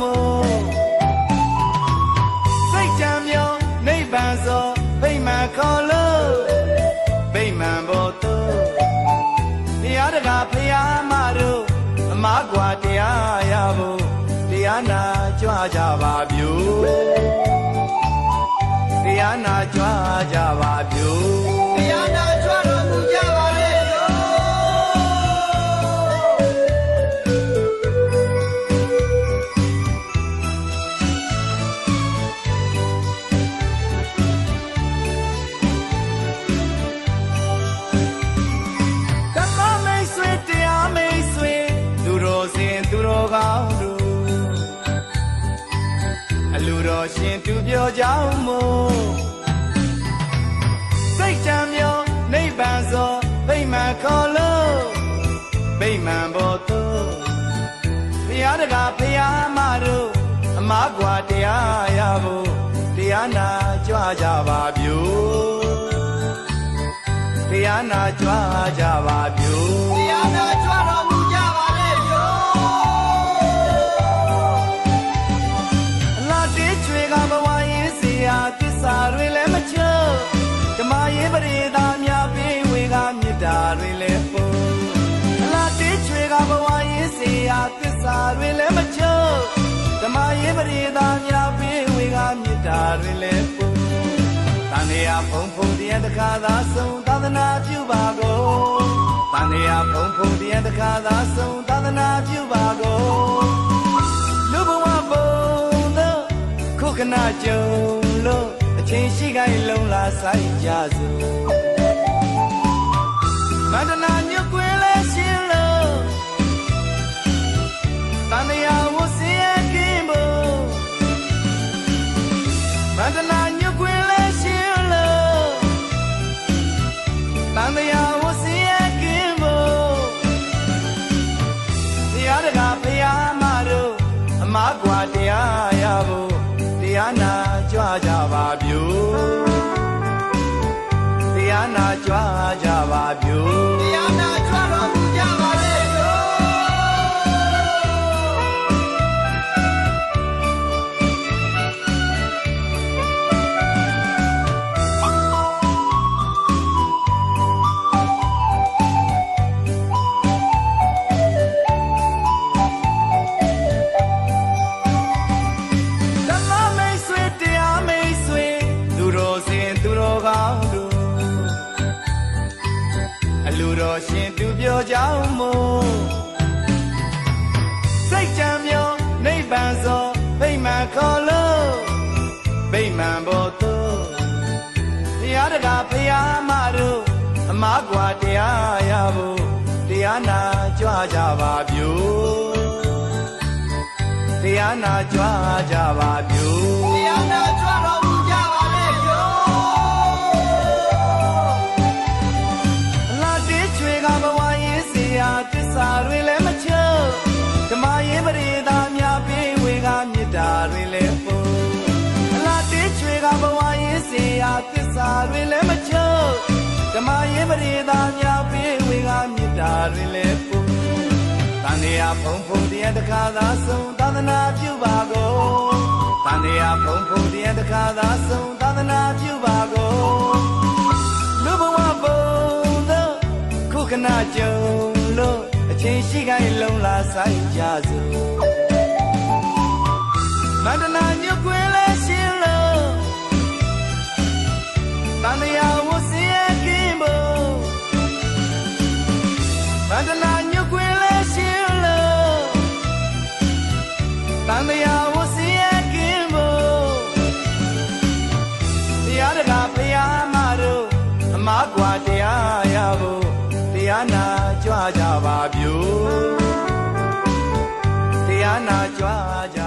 မို့စိတ်ကြံမြောနိဗ္ဗာန်သောဗိမာန်ခေါ်လို့ဗိမာန်ဘောတို့တရားတကာဖရာမတို့အမကွာတရားရဖို့တရားနာကြွကြပါပြုတရားနာကြွကြ လူတော်ရှင်သူပြောကြောင်းမို့စိတ်ကြံမြောနိဗ္ဗာန်သောဗိမာန်ခေါ်လို့ဗိမာန်ဘောတို့ဘုရားတကာဘုရားမတို့အမကွာတရားရဖို့တရားနာကြွကြပါပြုတရားနာကြွကြပါပြုတရားနာ တ္တာတွေလည်းပို့အလားတေးချွေကဘဝရေးစီယာသစ္စာတွေလည်းမချုပ်ဓမ္မရေးပရိသာများပေးဝေကမေတ္တာတွေလည်းပို့တန်ရာဖုံဖုံတရားတခါသာဆုံးသာသနာပြုပါကုန်တန်ရာဖုံဖုံတရားတခါသာဆုံးသာသနာပြုပါကုန်လူဘဝပုံတော့ခုခဏကြုံလို့အချိန်ရှိခိုင်းလုံးလာဆိုင်ကြစို့ မန္တနာညွတ်ကွယ်လဲရှင်းလို့တန်မြာဝစင်ရကင်းဖို့မန္တနာညွတ်ကွယ်လဲရှင်းလို့တန်မြာဝစင်ရကင်းဖို့တရားတကာဖရာမတို့အမကွာတရားရဖို့တရားနာကြွကြပါပြုတရားနာကြွကြပါပြု တော်ရှင်သူပြောကြောင်းမို့စိတ်ကြံမြောနိဗ္ဗာန်သောဗိမာန်ခေါ်လို့ဗိမာန်ဘောတို့တရားတကာဖရာမတို့အမကွာတရားရဖို့တရားနာကြွကြပါပြုတရားနာကြွကြပါပြု ရေးစီယာတစ္ဆာတွေလည်းမချုပ်ဓမ္မရေးပရိသာများပေးဝေကမေတ္တာတွေလည်းပို့တန်ရာဖုံဖုံတရားတစ်ခါသာဆုံးသာသနာပြုပါကုန်တန်ရာဖုံဖုံတရားတစ်ခါသာဆုံးသာသနာပြုပါကုန်လူဘဝပုံတော့ခုခဏကြုံလို့အချိန်ရှိခိုင်းလုံးလာဆိုင်ကြစို့မန္တနာညွတ်ကွယ်လဲရှင်းလို့ အမကွာတရားရဖို့တရားနာကြွကြပါပြုတရားနာကြွကြ